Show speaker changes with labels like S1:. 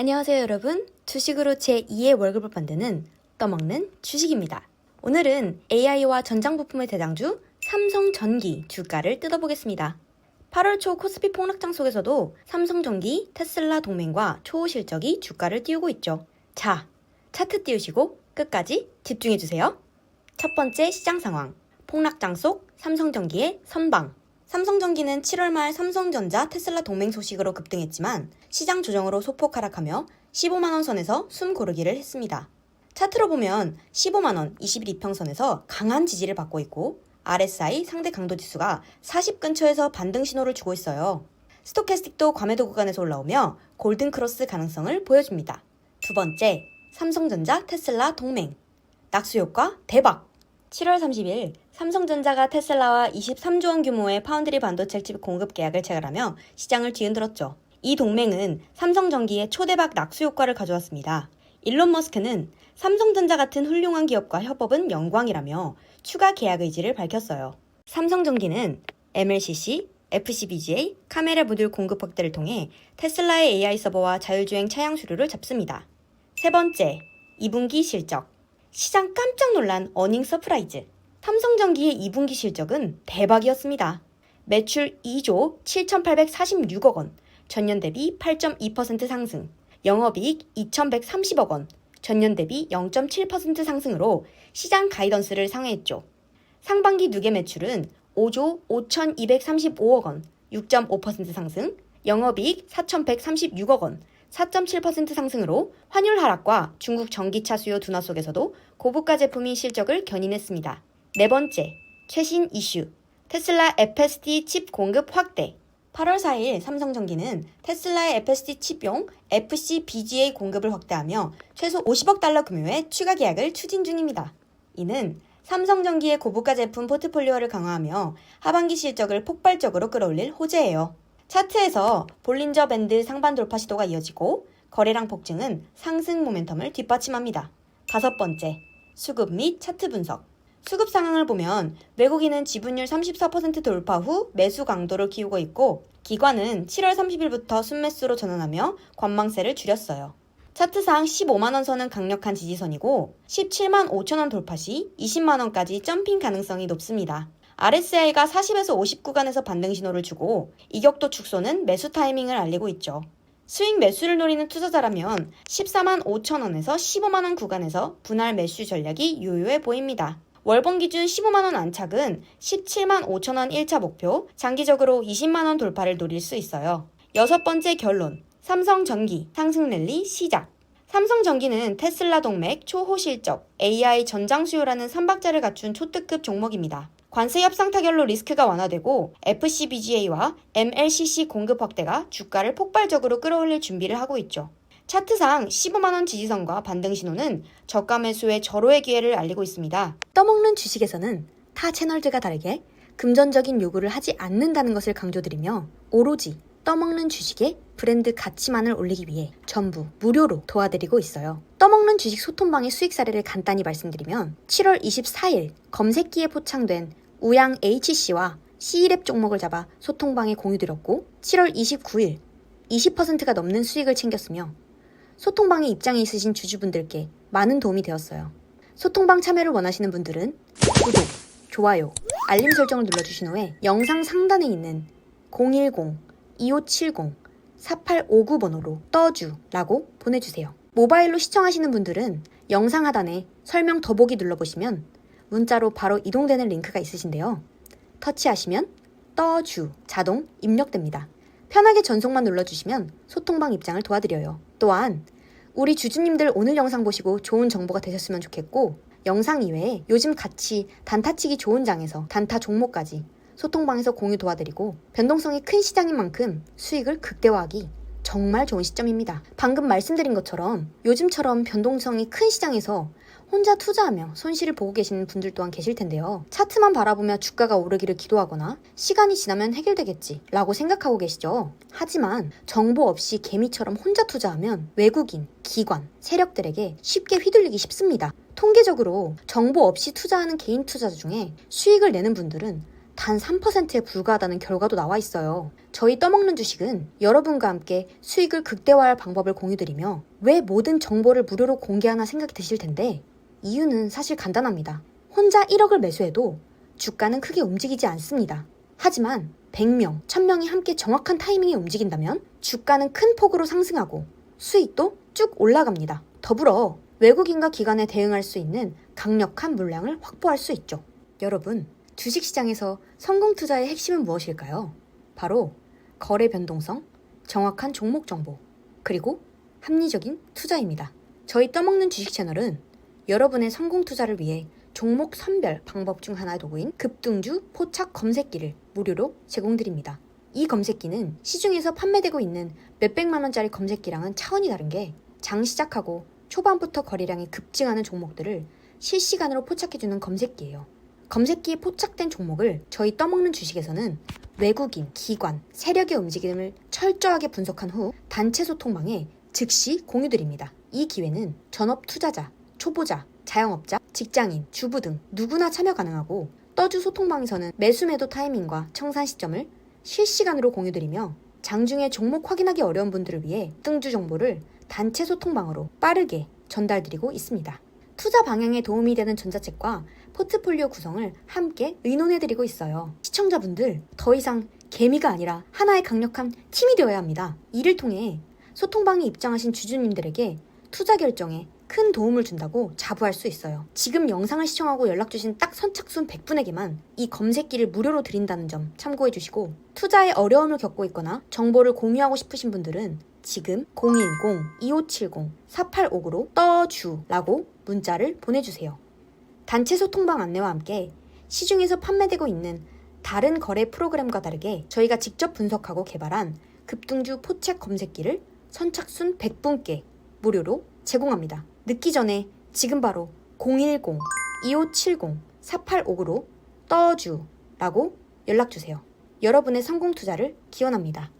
S1: 안녕하세요, 여러분. 주식으로 제 2의 월급을 만드는 떠먹는 주식입니다. 오늘은 AI와 전장 부품의 대장주 삼성전기 주가를 뜯어보겠습니다. 8월 초 코스피 폭락장 속에서도 삼성전기, 테슬라 동맹과 초실적이 주가를 띄우고 있죠. 자, 차트 띄우시고 끝까지 집중해주세요. 첫 번째 시장 상황. 폭락장 속 삼성전기의 선방. 삼성전기는 7월 말 삼성전자 테슬라 동맹 소식으로 급등했지만 시장 조정으로 소폭 하락하며 15만원 선에서 숨 고르기를 했습니다. 차트로 보면 15만원 21 이평선에서 강한 지지를 받고 있고 RSI 상대 강도 지수가 40 근처에서 반등 신호를 주고 있어요. 스토캐스틱도 과매도 구간에서 올라오며 골든 크로스 가능성을 보여줍니다. 두 번째, 삼성전자 테슬라 동맹. 낙수 효과 대박! 7월 30일 삼성전자가 테슬라와 23조 원 규모의 파운드리 반도체 칩 공급 계약을 체결하며 시장을 뒤흔들었죠. 이 동맹은 삼성전기의 초대박 낙수 효과를 가져왔습니다. 일론 머스크는 삼성전자 같은 훌륭한 기업과 협업은 영광이라며 추가 계약 의지를 밝혔어요. 삼성전기는 MLCC, FCBGA, 카메라 모듈 공급 확대를 통해 테슬라의 AI 서버와 자율주행 차량 수료를 잡습니다. 세 번째, 2분기 실적. 시장 깜짝 놀란 어닝 서프라이즈. 삼성전기의 2분기 실적은 대박이었습니다. 매출 2조 7,846억 원, 전년 대비 8.2% 상승, 영업이익 2,130억 원, 전년 대비 0.7% 상승으로 시장 가이던스를 상회했죠. 상반기 누계 매출은 5조 5,235억 원, 6.5% 상승, 영업이익 4,136억 원, 4.7% 상승으로 환율 하락과 중국 전기차 수요 둔화 속에서도 고부가 제품이 실적을 견인했습니다. 네 번째, 최신 이슈. 테슬라 FSD 칩 공급 확대. 8월 4일 삼성전기는 테슬라의 FSD 칩용 FC BGA 공급을 확대하며 최소 50억 달러 규모의 추가 계약을 추진 중입니다. 이는 삼성전기의 고부가 제품 포트폴리오를 강화하며 하반기 실적을 폭발적으로 끌어올릴 호재예요. 차트에서 볼린저 밴드 상반 돌파 시도가 이어지고 거래량 폭증은 상승 모멘텀을 뒷받침합니다. 다섯 번째, 수급 및 차트 분석. 수급 상황을 보면 외국인은 지분율 34% 돌파 후 매수 강도를 키우고 있고 기관은 7월 30일부터 순매수로 전환하며 관망세를 줄였어요. 차트상 15만원 선은 강력한 지지선이고 17만 5천원 돌파 시 20만원까지 점핑 가능성이 높습니다. RSI가 40에서 50 구간에서 반등 신호를 주고 이격도 축소는 매수 타이밍을 알리고 있죠. 스윙 매수를 노리는 투자자라면 14만 5천 원에서 15만 원 구간에서 분할 매수 전략이 유효해 보입니다. 월봉 기준 15만 원 안착은 17만 5천 원 1차 목표, 장기적으로 20만 원 돌파를 노릴 수 있어요. 여섯 번째 결론. 삼성전기 상승 랠리 시작. 삼성전기는 테슬라 동맥 초호 실적, AI 전장 수요라는 3박자를 갖춘 초특급 종목입니다. 관세 협상 타결로 리스크가 완화되고 FCBGA와 MLCC 공급 확대가 주가를 폭발적으로 끌어올릴 준비를 하고 있죠. 차트상 15만원 지지선과 반등 신호는 저가 매수의 절호의 기회를 알리고 있습니다. 떠먹는 주식에서는 타 채널들과 다르게 금전적인 요구를 하지 않는다는 것을 강조드리며 오로지 떠먹는 주식의 브랜드 가치만을 올리기 위해 전부 무료로 도와드리고 있어요. 떠먹는 주식 소통방의 수익 사례를 간단히 말씀드리면 7월 24일 검색기에 포착된 우양 HC와 C랩 종목을 잡아 소통방에 공유드렸고 7월 29일 20%가 넘는 수익을 챙겼으며 소통방에 입장에 있으신 주주분들께 많은 도움이 되었어요. 소통방 참여를 원하시는 분들은 구독, 좋아요, 알림 설정을 눌러주신 후에 영상 상단에 있는 010-2570-4859 번호로 떠주라고 보내주세요. 모바일로 시청하시는 분들은 영상 하단에 설명 더보기 눌러보시면 문자로 바로 이동되는 링크가 있으신데요. 터치하시면 떠주 자동 입력됩니다. 편하게 전송만 눌러주시면 소통방 입장을 도와드려요. 또한 우리 주주님들 오늘 영상 보시고 좋은 정보가 되셨으면 좋겠고 영상 이외에 요즘 같이 단타치기 좋은 장에서 단타 종목까지 소통방에서 공유 도와드리고 변동성이 큰 시장인 만큼 수익을 극대화하기 정말 좋은 시점입니다. 방금 말씀드린 것처럼 요즘처럼 변동성이 큰 시장에서 혼자 투자하며 손실을 보고 계시는 분들 또한 계실 텐데요. 차트만 바라보며 주가가 오르기를 기도하거나 시간이 지나면 해결되겠지 라고 생각하고 계시죠. 하지만 정보 없이 개미처럼 혼자 투자하면 외국인, 기관, 세력들에게 쉽게 휘둘리기 쉽습니다. 통계적으로 정보 없이 투자하는 개인 투자자 중에 수익을 내는 분들은 단 3%에 불과하다는 결과도 나와 있어요. 저희 떠먹는 주식은 여러분과 함께 수익을 극대화할 방법을 공유드리며 왜 모든 정보를 무료로 공개하나 생각이 드실 텐데 이유는 사실 간단합니다. 혼자 1억을 매수해도 주가는 크게 움직이지 않습니다. 하지만 100명, 1000명이 함께 정확한 타이밍에 움직인다면 주가는 큰 폭으로 상승하고 수익도 쭉 올라갑니다. 더불어 외국인과 기관에 대응할 수 있는 강력한 물량을 확보할 수 있죠. 여러분, 주식시장에서 성공 투자의 핵심은 무엇일까요? 바로 거래 변동성, 정확한 종목 정보, 그리고 합리적인 투자입니다. 저희 떠먹는 주식 채널은 여러분의 성공 투자를 위해 종목 선별 방법 중 하나의 도구인 급등주 포착 검색기를 무료로 제공드립니다. 이 검색기는 시중에서 판매되고 있는 몇백만 원짜리 검색기랑은 차원이 다른 게 장 시작하고 초반부터 거래량이 급증하는 종목들을 실시간으로 포착해주는 검색기예요. 검색기에 포착된 종목을 저희 떠먹는 주식에서는 외국인, 기관, 세력의 움직임을 철저하게 분석한 후 단체 소통망에 즉시 공유드립니다. 이 기회는 전업 투자자, 초보자, 자영업자, 직장인, 주부 등 누구나 참여 가능하고 떠주 소통방에서는 매수 매도 타이밍과 청산 시점을 실시간으로 공유드리며 장중에 종목 확인하기 어려운 분들을 위해 등주 정보를 단체 소통방으로 빠르게 전달드리고 있습니다. 투자 방향에 도움이 되는 전자책과 포트폴리오 구성을 함께 의논해드리고 있어요. 시청자분들, 더 이상 개미가 아니라 하나의 강력한 팀이 되어야 합니다. 이를 통해 소통방에 입장하신 주주님들에게 투자 결정에 큰 도움을 준다고 자부할 수 있어요. 지금 영상을 시청하고 연락 주신 딱 선착순 100분에게만 이 검색기를 무료로 드린다는 점 참고해 주시고 투자에 어려움을 겪고 있거나 정보를 공유하고 싶으신 분들은 지금 010-2570-4859로 떠주라고 문자를 보내주세요. 단체 소통방 안내와 함께 시중에서 판매되고 있는 다른 거래 프로그램과 다르게 저희가 직접 분석하고 개발한 급등주 포착 검색기를 선착순 100분께 무료로 제공합니다. 늦기 전에 지금 바로 010-2570-4859로 떠주라고 연락주세요. 여러분의 성공 투자를 기원합니다.